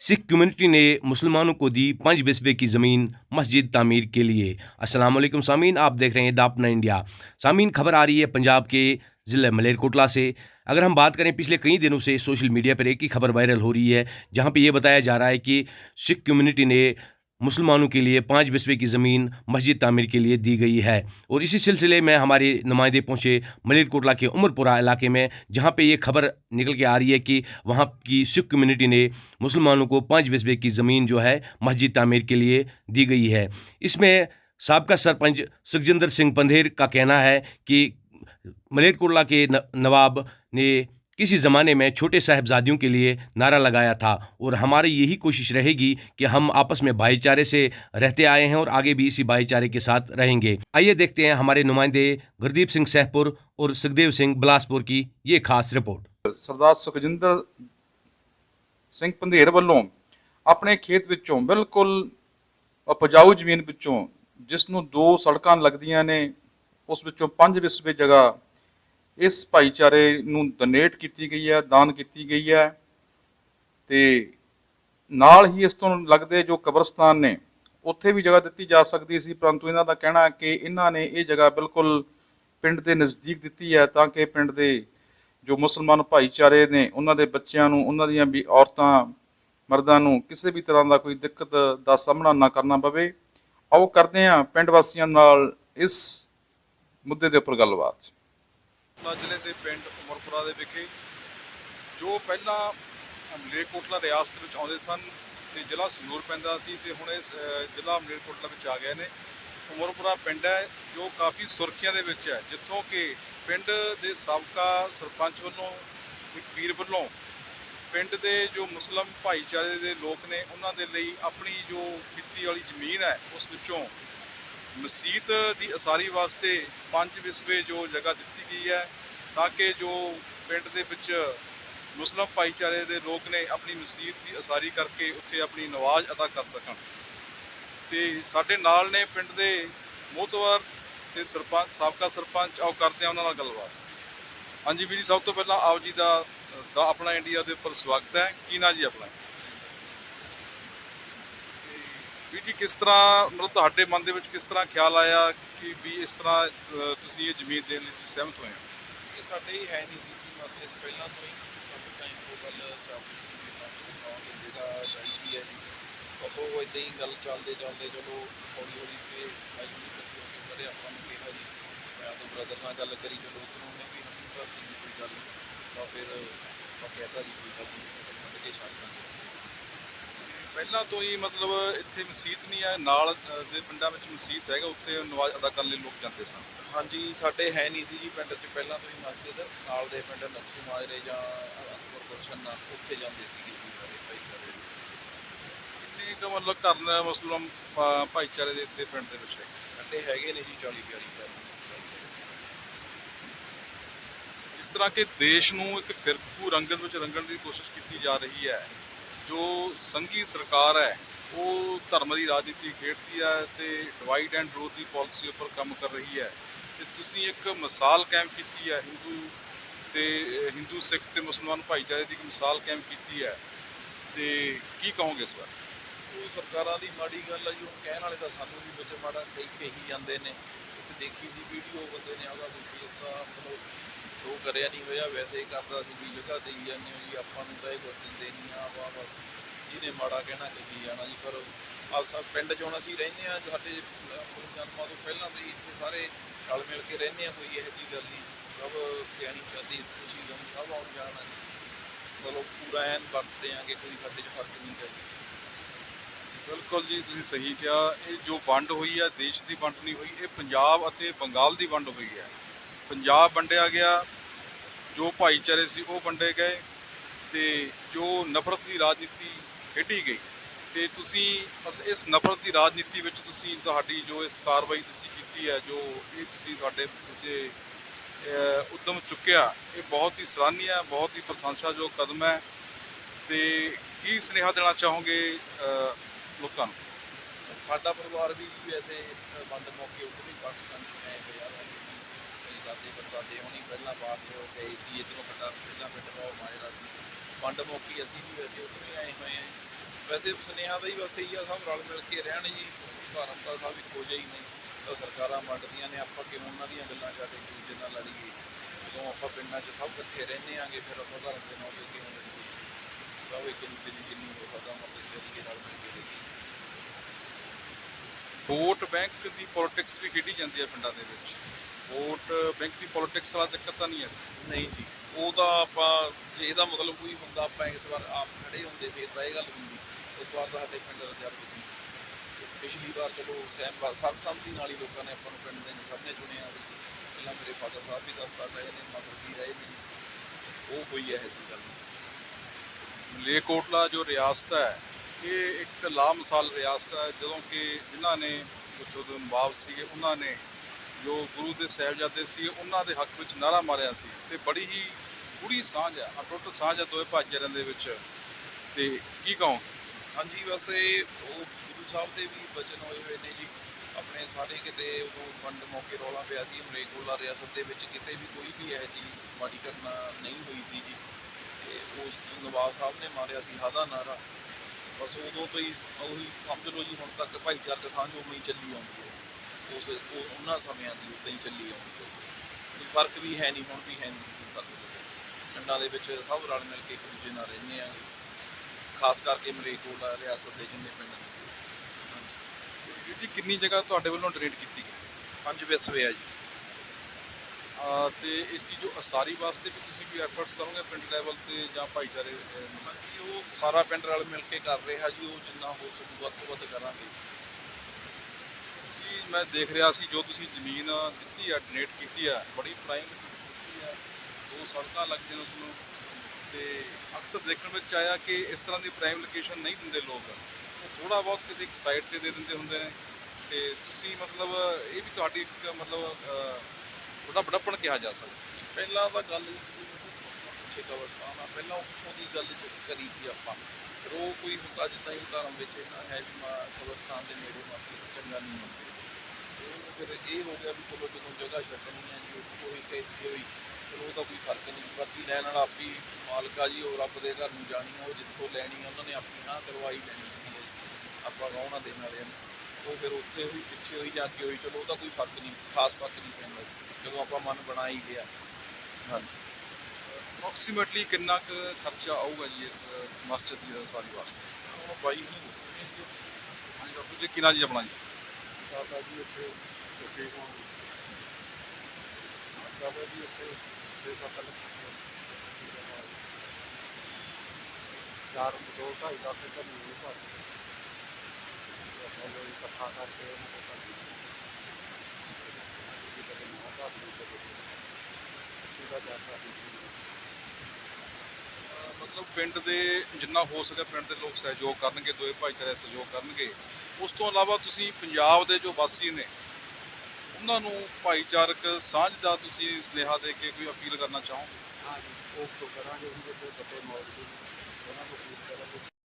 Sikh community ने मुसलमानों को दी पाँच बिस्बे की ज़मीन मस्जिद तामीर के लिए। वालेकुम सामीन, आप देख रहे हैं दापना इंडिया। सामीन, खबर आ रही है पंजाब के ज़िले मलेरकोटला से। अगर हम बात करें पिछले कई दिनों से सोशल मीडिया पर एक ही खबर वायरल हो रही है, जहाँ पे ये बताया जा रहा है कि सिख कम्युनिटी ने मुसलमानों के लिए पाँच बिस्बे की ज़मीन मस्जिद तामीर के लिए दी गई है। और इसी सिलसिले में हमारे नुमाइंदे पहुँचे मलेरकोटला के उमरपुरा इलाके में, जहाँ पे ये खबर निकल के आ रही है कि वहाँ की सिख कम्युनिटी ने मुसलमानों को पाँच बिस्बे की ज़मीन जो है मस्जिद तामीर के लिए दी गई है। इसमें सबका सरपंच सुखजिंदर सिंह पंधेर का कहना है कि मलेरकोटला के नवाब ने किसी ज़माने में छोटे साहबजादियों के लिए नारा लगाया था और हमारी यही कोशिश रहेगी कि हम आपस में भाईचारे से रहते आए हैं और आगे भी इसी भाईचारे के साथ रहेंगे आइए देखते हैं हमारे नुमाइंदे गुरदीप सिंह सहपुर और सुखदेव सिंह बिलासपुर की ये खास रिपोर्ट ਸਰਦਾਰ ਸੁਖਜਿੰਦਰ ਸਿੰਘ ਪੰਧੇਰ ਵੱਲੋਂ ਆਪਣੇ ਖੇਤ ਵਿੱਚੋਂ ਬਿਲਕੁਲ ਉਪਜਾਊ ਜ਼ਮੀਨ ਵਿੱਚੋਂ ਜਿਸ ਨੂੰ ਦੋ ਸੜਕਾਂ ਲੱਗਦੀਆਂ ਨੇ ਉਸ ਵਿੱਚੋਂ ਪੰਜ ਵਿਸਵੇ ਜਗ੍ਹਾ ਇਸ ਭਾਈਚਾਰੇ ਨੂੰ ਡੋਨੇਟ ਕੀਤੀ ਗਈ ਹੈ, ਦਾਨ ਕੀਤੀ ਗਈ ਹੈ ਤੇ ਨਾਲ ਹੀ ਇਸ ਤੋਂ ਲੱਗਦੇ ਜੋ ਕਬਰਸਤਾਨ ਨੇ, ਉੱਥੇ ਵੀ ਜਗ੍ਹਾ ਦਿੱਤੀ ਜਾ ਸਕਦੀ ਸੀ, ਪਰੰਤੂ ਇਹਨਾਂ ਦਾ ਕਹਿਣਾ ਹੈ ਕਿ ਇਹਨਾਂ ਨੇ ਇਹ ਜਗ੍ਹਾ ਬਿਲਕੁਲ ਪਿੰਡ ਦੇ ਨਜ਼ਦੀਕ ਦਿੱਤੀ ਹੈ ਤਾਂ ਕਿ ਪਿੰਡ ਦੇ ਜੋ ਮੁਸਲਮਾਨ ਭਾਈਚਾਰੇ ਨੇ, ਉਹਨਾਂ ਦੇ ਬੱਚਿਆਂ ਨੂੰ, ਉਹਨਾਂ ਦੀਆਂ ਵੀ ਔਰਤਾਂ, ਮਰਦਾਂ ਨੂੰ ਕਿਸੇ ਵੀ ਤਰ੍ਹਾਂ ਦਾ ਕੋਈ ਦਿੱਕਤ ਦਾ ਸਾਹਮਣਾ ਨਾ ਕਰਨਾ ਪਵੇ। ਆਓ ਕਰਦੇ ਹਾਂ ਪਿੰਡ ਵਾਸੀਆਂ ਨਾਲ ਇਸ ਮੁੱਦੇ ਦੇ ਉੱਪਰ ਗੱਲਬਾਤ। ਕੋਟਲਾ ਜ਼ਿਲ੍ਹੇ ਦੇ ਪਿੰਡ ਉਮਰਪੁਰਾ ਦੇ ਵਿਖੇ ਜੋ ਪਹਿਲਾਂ ਮਲੇਰਕੋਟਲਾ ਰਿਆਸਤ ਵਿੱਚ ਆਉਂਦੇ ਸਨ ਤੇ ਜ਼ਿਲ੍ਹਾ ਸੰਗਰੂਰ ਪੈਂਦਾ ਸੀ ਤੇ ਹੁਣ ਇਹ ਜ਼ਿਲ੍ਹਾ ਮਲੇਰਕੋਟਲਾ ਵਿੱਚ ਆ ਗਏ ਨੇ। ਉਮਰਪੁਰਾ ਪਿੰਡ ਹੈ ਜੋ ਕਾਫੀ ਸੁਰਖੀਆਂ ਦੇ ਵਿੱਚ ਹੈ, ਜਿੱਥੋਂ ਕਿ ਪਿੰਡ ਦੇ ਸਾਬਕਾ ਸਰਪੰਚ ਵੱਲੋਂ, ਇੱਕ ਵੀਰ ਵੱਲੋਂ ਪਿੰਡ ਦੇ ਜੋ ਮੁਸਲਮ ਭਾਈਚਾਰੇ ਦੇ ਲੋਕ ਨੇ, ਉਹਨਾਂ ਦੇ ਲਈ ਆਪਣੀ ਜੋ ਖੇਤੀ ਵਾਲੀ ਜ਼ਮੀਨ ਹੈ, ਉਸ ਵਿੱਚੋਂ ਮਸਜਿਦ ਦੀ ਅਸਾਰੀ ਵਾਸਤੇ ਪੰਜ ਵਿਸਵੇ ਜੋ ਜਗ੍ਹਾ ਦਿੱਤੀ ਗਈ ਹੈ ਤਾਂ ਕਿ ਜੋ ਪਿੰਡ ਦੇ ਵਿੱਚ ਮੁਸਲਮ ਭਾਈਚਾਰੇ ਦੇ ਲੋਕ ਨੇ ਆਪਣੀ ਮਸਜਿਦ ਦੀ ਅਸਾਰੀ ਕਰਕੇ ਉੱਥੇ ਆਪਣੀ ਨਵਾਜ਼ ਅਦਾ ਕਰ ਸਕਣ। ਤੇ ਸਾਡੇ ਨਾਲ ਨੇ ਪਿੰਡ ਦੇ ਮੋਹਤਵਰ ਤੇ ਸਰਪੰਚ, ਸਾਬਕਾ ਸਰਪੰਚ, ਆਓ ਕਰਦੇ ਆ ਉਹਨਾਂ ਨਾਲ ਗੱਲਬਾਤ। ਹਾਂਜੀ ਵੀਰ ਜੀ, ਸਭ ਤੋਂ ਪਹਿਲਾਂ ਆਪ ਜੀ ਦਾ ਦਾ ਆਪਣਾ ਇੰਡੀਆ ਦੇ ਉੱਪਰ ਸਵਾਗਤ ਹੈ। ਕੀ ਨਾਂ ਜੀ ਆਪਣਾ? ਵੀਰ ਜੀ ਕਿਸ ਤਰ੍ਹਾਂ ਮਤਲਬ ਤੁਹਾਡੇ ਮਨ ਦੇ ਵਿੱਚ ਕਿਸ ਤਰ੍ਹਾਂ ਖਿਆਲ ਆਇਆ ਕਿ ਵੀ ਇਸ ਤਰ੍ਹਾਂ ਅਹ, ਤੁਸੀਂ ਇਹ ਜ਼ਮੀਨ ਦੇਣ ਲਈ ਤੁਸੀਂ ਸਹਿਮਤ ਹੋਏ ਹੋ? ਇਹ ਸਾਡੇ ਹੀ ਹੈ ਨਹੀਂ ਸੀ ਕਿ ਮਸਜਿਦ ਪਹਿਲਾਂ ਤੋਂ ਹੀ ਕਾਫੀ ਟਾਈਮ ਤੋਂ ਗੱਲ ਚੱਲਦੀ ਸੀ ਕਿ ਮਸਜਿਦ ਬਣਾਉਣ ਦੀ ਜਗ੍ਹਾ ਚਾਹੀਦੀ ਹੈ ਜੀ। ਬਸ ਉਹ ਇਦਾਂ ਹੀ ਗੱਲ ਚੱਲਦੇ ਚੱਲਦੇ ਚਲੋ ਹੌਲੀ ਹੌਲੀ ਸੇ ਆਯੂਨੀ ਕਰਦੇ ਹੋ ਸਾਰੇ ਆਪਾਂ ਨੂੰ ਕਿਹਾ ਜੀ। ਮੈਂ ਆਪਣੇ ਬ੍ਰਦਰ ਨਾਲ ਗੱਲ ਕਰੀ ਚਲੋ ਉਧਰੋਂ ਉਹਨੇ ਵੀ ਨਹੀਂ ਭਰਤੀ ਦੀ ਕੋਈ ਗੱਲ ਤਾਂ ਫਿਰ ਆਪਾਂ ਕਹਿਤਾ ਜੀ ਕੋਈ ਗੱਲ ਨਹੀਂ ਅਸੀਂ ਮੰਨ ਕੇ ਛੱਡ ਦਾਂਗੇ ਪਹਿਲਾਂ ਤੋਂ ਹੀ ਮਤਲਬ ਇੱਥੇ ਮਸਜਿਦ ਨਹੀਂ ਹੈ ਨਾਲ ਦੇ ਪਿੰਡਾਂ ਵਿੱਚ ਮਸਜਿਦ ਹੈਗਾ ਉੱਥੇ ਨਵਾਜ਼ ਅਦਾ ਕਰਨ ਲਈ ਲੋਕ ਜਾਂਦੇ ਸਨ। ਹਾਂਜੀ ਸਾਡੇ ਹੈ ਨਹੀਂ ਸੀ ਜੀ ਪਿੰਡ 'ਚ ਪਹਿਲਾਂ ਤੋਂ ਹੀ ਮਸਜਿਦ ਨਾਲ ਦੇ ਪਿੰਡ ਨੱਥੂ ਮਾਜਰੇ ਜਾਂ ਅਨੰਦਪੁਰ ਗੁਲਸ਼ਨ ਉੱਥੇ ਜਾਂਦੇ ਸੀਗੇ ਜੀ ਸਾਰੇ ਭਾਈਚਾਰੇ। ਕਿੰਨੇ ਕੁ ਮਤਲਬ ਘਰ ਨੇ ਮੁਸਲਮ ਭਾਈਚਾਰੇ ਦੇ ਇੱਥੇ ਪਿੰਡ ਦੇ ਵਿੱਚ? ਹੈਗੇ? ਸਾਡੇ ਹੈਗੇ ਨੇ ਜੀ 40 42 ਘਰ ਭਾਈਚਾਰੇ। ਇਸ ਤਰ੍ਹਾਂ ਕਿ ਦੇਸ਼ ਨੂੰ ਇੱਕ ਫਿਰਕੂ ਰੰਗਤ ਵਿੱਚ ਰੰਗਣ ਦੀ ਕੋਸ਼ਿਸ਼ ਕੀਤੀ ਜਾ ਰਹੀ ਹੈ ਜੋ ਸੰਘੀ ਸਰਕਾਰ ਹੈ, ਉਹ ਧਰਮ ਦੀ ਰਾਜਨੀਤੀ ਖੇਡਦੀ ਹੈ ਤੇ ਡਿਵਾਈਡ ਐਂਡ ਰੂਲ ਦੀ ਪਾਲਿਸੀ ਉੱਪਰ ਕੰਮ ਕਰ ਰਹੀ ਹੈ। ਤੇ ਤੁਸੀਂ ਇੱਕ ਮਿਸਾਲ ਕਾਇਮ ਕੀਤੀ ਹੈ, ਹਿੰਦੂ ਤੇ ਹਿੰਦੂ, ਸਿੱਖ ਤੇ ਮੁਸਲਮਾਨ ਭਾਈਚਾਰੇ ਦੀ ਇੱਕ ਮਿਸਾਲ ਕਾਇਮ ਕੀਤੀ ਹੈ। ਤੇ ਕੀ ਕਹੋਗੇ ਇਸ ਬਾਰੇ? ਉਹ ਸਰਕਾਰਾਂ ਦੀ ਮਾੜੀ ਗੱਲ ਆ ਜੀ ਹੁਣ ਕਹਿਣ ਵਾਲੇ ਤਾਂ ਸਾਨੂੰ ਵੀ ਵਿੱਚ ਮਾੜਾ ਕਈ ਕਹੀ ਜਾਂਦੇ ਨੇ। ਇੱਕ ਦੇਖੀ ਸੀ ਵੀਡੀਓ ਬੰਦੇ ਨੇ ਆਪਦਾ ਕੋਈ ਫੇਸ ਦਾ ਮਤਲਬ ਜੋ ਕਰਿਆ ਨਹੀਂ ਹੋਇਆ। ਵੈਸੇ ਹੀ ਕਰਦਾ ਸੀ ਵੀ ਜਗ੍ਹਾ ਦੇਈ ਜਾਂਦੇ ਹੋ ਜੀ। ਆਪਾਂ ਨੂੰ ਤਾਂ ਇਹ ਕੁਝ ਦਿੰਦੇ ਨਹੀਂ ਆ। ਵਾ ਬਸ ਜਿਹਨੇ ਮਾੜਾ ਕਹਿਣਾ ਕਹੀ ਜਾਣਾ ਜੀ। ਪਰ ਆ ਸਭ ਪਿੰਡ ਚੋਂ ਅਸੀਂ ਰਹਿੰਦੇ ਆ ਸਾਡੇ ਜਨਮਾਂ ਤੋਂ ਪਹਿਲਾਂ ਤੋਂ ਹੀ ਇੱਥੇ ਸਾਰੇ ਰਲ ਮਿਲ ਕੇ ਰਹਿੰਦੇ ਆ ਕੋਈ ਇਹੋ ਜਿਹੀ ਗੱਲ ਨਹੀਂ। ਸਭ ਪਿਆਰੀ ਚਾਹਦੀ ਖੁਸ਼ੀ ਗਮ ਸਭ ਆਉਣ ਜਾਣਾ ਜੀ। ਮਤਲਬ ਪੂਰਾ ਐਨ ਵਰਤਦੇ ਆਂਗੇ ਕੋਈ ਸਾਡੇ 'ਚ ਫ਼ਰਕ ਨਹੀਂ ਗਾ ਬਿਲਕੁਲ ਜੀ, ਤੁਸੀਂ ਸਹੀ ਕਿਹਾ। ਇਹ ਜੋ ਵੰਡ ਹੋਈ ਹੈ ਦੇਸ਼ ਦੀ ਵੰਡ ਨਹੀਂ ਹੋਈ, ਇਹ ਪੰਜਾਬ ਅਤੇ ਬੰਗਾਲ ਦੀ ਵੰਡ ਹੋਈ ਹੈ ਪੰਜਾਬ ਵੰਡਿਆ ਗਿਆ। ਜੋ ਭਾਈਚਾਰੇ ਸੀ ਉਹ ਵੰਡੇ ਗਏ ਤੇ ਜੋ ਨਫ਼ਰਤ ਦੀ ਰਾਜਨੀਤੀ ਖੇਡੀ ਗਈ। ਤੇ ਤੁਸੀਂ ਮਤਲਬ ਇਸ ਨਫ਼ਰਤ ਦੀ ਰਾਜਨੀਤੀ ਵਿੱਚ ਤੁਸੀਂ ਤੁਹਾਡੀ ਜੋ ਇਸ ਕਾਰਵਾਈ ਤੁਸੀਂ ਕੀਤੀ ਹੈ ਜੋ ਇਹ ਤੁਸੀਂ ਤੁਹਾਡੇ ਤੁਸੀਂ ਅਹ, ਉਦਮ ਚੁੱਕਿਆ ਇਹ ਬਹੁਤ ਹੀ ਸਰਾਹਨੀय ਹੈ ਬਹੁਤ ਹੀ ਪ੍ਰਸ਼ੰਸਾਯੋਗ ਕਦਮ ਹੈ ਤੇ ਕੀ ਸੁਨੇਹਾ ਦੇਣਾ ਚਾਹੋਗੇ ਲੋਕਾਂ ਨੂੰ? ਸਾਡਾ ਪਰਿਵਾਰ ਵੀ ਵੈਸੇ ਅ, ਵੰਡ ਮੌਕੇ ਉੱਧਰਲੀ ਪਾਕਿਸਤਾਨ ਚ ਗਏ ਹੋਏ ਆ ਦਾਦੇ ਪੜਦਾਦੇ ਹੋਣੀ ਪਹਿਲਾਂ ਬਾਅਦ ਚ ਗਏ ਸੀ, ਇੱਧਰੋਂ ਪਿੰਡਾਂ ਪਹਿਲਾਂ ਪਿੰਡ ਦਾ ਮਾਜਰਾ ਸੀ। ਵੰਡ ਮੌਕੇ ਅਸੀਂ ਵੀ ਵੈਸੇ ਉੱਧਰ ਆਏ ਹੋਏ ਆ ਵੈਸੇ ਸੁਨੇਹਾ ਦਾ ਹੀ ਬਸ ਇਹੀ ਆ, ਸਭ ਰਲ ਮਿਲ ਕੇ ਰਹਿਣ ਜੀ। ਧਰਮ ਤਾਂ ਸਭ ਇੱਕੋ ਜਿਹਾ ਹੀ ਨੇ। ਤਾਂ ਸਰਕਾਰਾਂ ਵੰਡਦੀਆਂ ਨੇ, ਆਪਾਂ ਕਿਉਂ ਉਹਨਾਂ ਦੀਆਂ ਗੱਲਾਂ ਛੱਡ ਕੇ ਦੂਜੇ ਨਾਲ ਲੜੀਏ? ਜਦੋਂ ਆਪਾਂ ਪਿੰਡਾਂ 'ਚ ਸਭ ਇਕੱਠੇ ਰਹਿੰਦੇ ਆਂਗੇ, ਫਿਰ ਆਪਾਂ ਧਰਮ ਦੇ ਨਾਂ ਤੇ ਕਿਉਂ ਲੜੀਏ? ਸਭ ਇੱਕ ਦੂਜੇ ਦੀ ਜਿੰਨੀ ਹੋ ਸਕਦਾ ਮਦਦ ਕਰੀਏ ਰਲ ਮਿਲ ਕੇ ਰਹੀਏ ਵੋਟ ਬੈਂਕ ਦੀ ਪੋਲਿਟਿਕਸ ਵੀ ਖੇਡੀ ਜਾਂਦੀ ਹੈ ਪਿੰਡਾਂ ਦੇ ਵਿੱਚ। ਵੋਟ ਬੈਂਕ ਦੀ ਪੋਲਿਟਿਕਸ ਵਾਲਾ ਚੱਕਰ ਤਾਂ ਨਹੀਂ ਹੈ ਨਹੀਂ ਜੀ। ਉਹ ਤਾਂ ਆਪਾਂ ਜੇ ਇਹਦਾ ਮਤਲਬ ਕੋਈ ਹੁੰਦਾ ਆਪਾਂ ਇਸ ਵਾਰ ਆਪ ਖੜੇ ਹੁੰਦੇ ਫੇਰ ਤਾਂ ਇਹ ਗੱਲ ਹੁੰਦੀ। ਇਸ ਵਾਰ ਤਾਂ ਸਾਡੇ ਪਿੰਡ ਰਿਜ਼ਰਵ ਸੀ। ਤੇ ਪਿਛਲੀ ਵਾਰ ਚਲੋ ਸਹਿਮ ਸਰਬਸੰਮਤੀ ਨਾਲ ਹੀ ਲੋਕਾਂ ਨੇ ਆਪਾਂ ਨੂੰ ਪਿੰਡ ਦੇ ਸਭ ਨੇ ਚੁਣਿਆ ਸੀ। ਪਹਿਲਾਂ ਮੇਰੇ ਫਾਦਰ ਸਾਹਿਬ ਵੀ 10 ਸਾਲ ਰਹੇ ਨੇ ਮਦਰ ਵੀ ਰਹੇ ਨੇ। ਉਹ ਕੋਈ ਇਹੋ ਜਿਹੀ ਗੱਲ ਨਹੀਂ। ਮਲੇਰਕੋਟਲਾ ਜੋ ਰਿਆਸਤ ਹੈ ਇਹ ਇੱਕ ਲਾਮਿਸਾਲ ਰਿਆਸਤ ਹੈ। ਜਦੋਂ ਕਿ ਜਿਨ੍ਹਾਂ ਨੇ ਕੁਝ ਉਦੋਂ ਨਵਾਬ ਸੀਗੇ ਉਹਨਾਂ ਨੇ ਜੋ ਗੁਰੂ ਦੇ ਸਾਹਿਬਜ਼ਾਦੇ ਸੀ, ਉਹਨਾਂ ਦੇ ਹੱਕ ਵਿੱਚ ਨਾਰਾ ਮਾਰਿਆ ਸੀ ਤੇ ਬੜੀ ਹੀ ਗੂੜੀ ਸਾਂਝ ਹੈ ਅਟੁੱਟ ਸਾਂਝ ਹੈ ਦੋਵੇਂ ਭਾਈਚਾਰਿਆਂ ਦੇ ਵਿੱਚ। ਤੇ ਕੀ ਕਹੋ? ਹਾਂਜੀ, ਵੈਸੇ ਉਹ ਗੁਰੂ ਸਾਹਿਬ ਦੇ ਵੀ ਬਚਨ ਹੋਏ ਹੋਏ ਨੇ ਜੀ। ਆਪਣੇ ਸਾਰੇ ਕਿਤੇ ਉਹ ਵੰਡ ਮੌਕੇ ਰੌਲਾ ਪਿਆ ਸੀ ਮਲੇਕੋਲਾ ਰਿਆਸਤ ਦੇ ਵਿੱਚ ਕਿਤੇ ਵੀ ਕੋਈ ਵੀ ਇਹ ਜੀ ਮਾੜੀ ਘਟਨਾ ਨਹੀਂ ਹੋਈ ਸੀ ਜੀ। ਤੇ ਉਸ ਨਵਾਬ ਸਾਹਿਬ ਨੇ ਮਾਰਿਆ ਸੀ ਹਾਦਾ ਨਾਰਾ ਬਸ ਉਦੋਂ ਤੋਂ ਹੀ ਉਹੀ ਸਮਝ ਲਓ ਜੀ, ਹੁਣ ਤੱਕ ਭਾਈਚਾਰਕ ਸਾਂਝ ਉਵੇਂ ਹੀ ਚੱਲੀ ਆਉਂਦੀ ਹੈ। ਉਸ ਉਹ ਉਹਨਾਂ ਸਮਿਆਂ ਦੀ ਉਦਾਂ ਹੀ ਚੱਲੀ ਆਉਂਦੀ ਹੈ। ਕੋਈ ਫ਼ਰਕ ਵੀ ਹੈ ਨਹੀਂ ਹੁਣ ਵੀ ਹੈ ਨਹੀਂ। ਫ਼ਰਕ ਪਿੰਡਾਂ ਦੇ ਵਿੱਚ ਸਭ ਰਲ ਮਿਲ ਕੇ ਇੱਕ ਦੂਜੇ ਨਾਲ ਰਹਿੰਦੇ ਆ। ਖਾਸ ਕਰਕੇ ਮਲੇਕੋਲਾ ਰਿਆਸਤ ਦੇ ਜਿੰਨੇ ਪਿੰਡ ਨੇ। ਹਾਂਜੀ। ਵੀਰ ਜੀ ਕਿੰਨੀ ਜਗ੍ਹਾ ਤੁਹਾਡੇ ਵੱਲੋਂ ਡੋਨੇਟ ਕੀਤੀ ਗਈ? ਪੰਜ ਵਿਸਵੇ ਆ ਜੀ। ਅਹ ਤੇ ਇਸ ਦੀ ਜੋ ਅਸਾਰੀ ਵਾਸਤੇ ਵੀ ਤੁਸੀਂ ਕੋਈ ਐਫਰਟਸ ਕਰੋਗੇ ਪਿੰਡ ਲੈਵਲ ਤੇ ਜਾਂ ਭਾਈਚਾਰੇ ਅਹ, ਕਿ ਉਹ ਸਾਰਾ ਪਿੰਡ ਰਲ ਮਿਲ ਕੇ ਕਰ ਰਿਹਾ ਜੀ ਉਹ ਜਿੰਨਾ ਹੋ ਸਕੂ ਵੱਧ ਤੋਂ ਵੱਧ ਕਰਾਂਗੇ। ਮੈਂ ਦੇਖ ਰਿਹਾ ਸੀ ਜੋ ਤੁਸੀਂ ਜ਼ਮੀਨ ਦਿੱਤੀ ਆ ਡੋਨੇਟ ਕੀਤੀ ਹੈ ਬੜੀ ਪ੍ਰਾਈਮ ਦਿੱਤੀ ਹੈ ਦੋ ਸੜਕਾਂ ਲੱਗਦੀਆਂ ਨੇ ਉਸ ਨੂੰ ਤੇ ਅਕਸਰ ਦੇਖਣ ਵਿੱਚ ਆਇਆ ਕਿ ਇਸ ਤਰ੍ਹਾਂ ਦੀ ਪ੍ਰਾਈਮ ਲੋਕੇਸ਼ਨ ਨਹੀਂ ਦਿੰਦੇ ਲੋਕ। ਉਹ ਥੋੜਾ ਬਹੁਤ ਕਿਤੇ ਇੱਕ ਸਾਈਡ ਤੇ ਦੇ ਦਿੰਦੇ ਹੁੰਦੇ ਨੇ। ਤੇ ਤੁਸੀਂ ਮਤਲਬ ਇਹ ਵੀ ਤੁਹਾਡੀ ਇੱਕ ਮਤਲਬ ਅਹ, ਥੋੜਾ ਬੜਪਣ ਕਿਹਾ ਜਾ ਸਕਦਾ। ਪਹਿਲਾਂ ਤਾਂ ਗੱਲ ਪਿੱਛੇ ਕਬਰਸਤਾਨ ਆ ਪਹਿਲਾਂ ਉੱਥੋਂ ਦੀ ਗੱਲ ਚ ਕਰੀ ਸੀ ਆਪਾਂ। ਫਿਰ ਉਹ ਕੋਈ ਹੁੰਦਾ ਜਿੱਦਾਂ ਹੀ ਧਰਮ ਵਿੱਚ ਇਹਨਾਂ ਹੈ ਵੀ ਕਬਰਸਤਾਨ ਦੇ ਨੇੜੇ ਮਸਜਿਦ ਚੰਗਾ ਨਹੀਂ ਮੰਨਦੇ। ਫਿਰ ਇਹ ਹੋ ਗਿਆ ਵੀ ਚਲੋ ਜਦੋਂ ਜਗ੍ਹਾ ਛੱਡਣੀ ਹੈ ਜੀ ਉੱਥੋਂ ਹੀ ਕਿ ਇੱਥੇ ਹੋਈ ਚਲੋ ਉਹਦਾ ਕੋਈ ਫ਼ਰਕ ਨਹੀਂ ਬਾਕੀ ਲੈਣ ਵਾਲਾ ਆਪੀ ਮਾਲਕਾ ਜੀ ਉਹ ਰੱਬ ਦੇ ਘਰ ਨੂੰ ਜਾਣੀ ਆ ਉਹ ਜਿੱਥੋਂ ਲੈਣੀ ਆ ਉਹਨਾਂ ਨੇ ਆਪਣੀ ਹਾਂ ਕਰਵਾਈ ਲੈਣੀ ਹੈ। ਆਪਾਂ ਰੌਣਾ ਦੇਣ ਵਾਲਿਆਂ ਨੂੰ। ਉਹ ਫਿਰ ਉੱਥੇ ਹੋਈ ਪਿੱਛੇ ਹੋਈ ਜਾ ਕੇ ਹੋਈ ਚਲੋ ਉਹਦਾ ਕੋਈ ਫ਼ਰਕ ਨਹੀਂ ਖਾਸ ਫ਼ਰਕ ਨਹੀਂ ਪੈਂਦਾ। ਜਦੋਂ ਆਪਾਂ ਮਨ ਬਣਾ ਹੀ ਲਿਆ। ਹਾਂਜੀ। ਅਪਰੋਕਸੀਮੇਟਲੀ ਕਿੰਨਾ ਕੁ ਖਰਚਾ ਆਊਗਾ ਜੀ ਇਸ ਮਸਜਿਦ ਦੀ ਉਸਾਰੀ ਵਾਸਤੇ? ਉਹ ਬਾਈ ਨਹੀਂ ਜੀ। ਹਾਂਜੀ ਡਾਕਟਰ ਜੀ ਕਿੰਨਾ ਜੀ ਆਪਣਾ ਜੀ? ਸਾਡਾ ਜੀ ਇੱਥੇ ਇੱਥੇ ਕੋਲ ਸਾਡਾ ਜੀ ਇੱਥੇ 6-7 ਲੱਖ ਚਾਰ ਦੋ ਢਾਈ ਲੱਖ ਦਾ ਨਹੀਂ ਘਰ ਅਸਾਂ ਲੋਈ ਇਕੱਠਾ ਕਰਕੇ ਇਹਨਾਂ ਨੂੰ ਕਰ ਦਿੱਤੀ ਕਦੇ ਨਾ ਘਰ ਨੂੰ ਕਦੇ ਸਿੱਧਾ ਜਾਂਦਾ ਸੀ ਅਹ ਮਤਲਬ ਪਿੰਡ ਦੇ ਜਿੰਨਾ ਹੋ ਸਕੇ ਪਿੰਡ ਦੇ ਲੋਕ ਸਹਿਯੋਗ ਕਰਨਗੇ, ਦੋਵੇਂ ਭਾਈਚਾਰੇ ਸਹਿਯੋਗ ਕਰਨਗੇ। ਉਸ ਤੋਂ ਇਲਾਵਾ ਤੁਸੀਂ ਪੰਜਾਬ ਦੇ ਜੋ ਵਾਸੀ ਨੇ, ਉਹਨਾਂ ਨੂੰ ਭਾਈਚਾਰਕ ਸਾਂਝ ਦਾ ਤੁਸੀਂ ਸੁਨੇਹਾ ਦੇ ਕੇ ਕੋਈ ਅਪੀਲ ਕਰਨਾ ਚਾਹੋਗੇ? ਹਾਂ ਜੀ ਉਹ ਤੋਂ ਕਰਾਂਗੇ ਜੀ ਜਿੱਥੇ ਬੱਤੇ ਮੌਜੂਦ ਉਹਨਾਂ ਨੂੰ ਫੀਲ ਕਰਾਂਗੇ।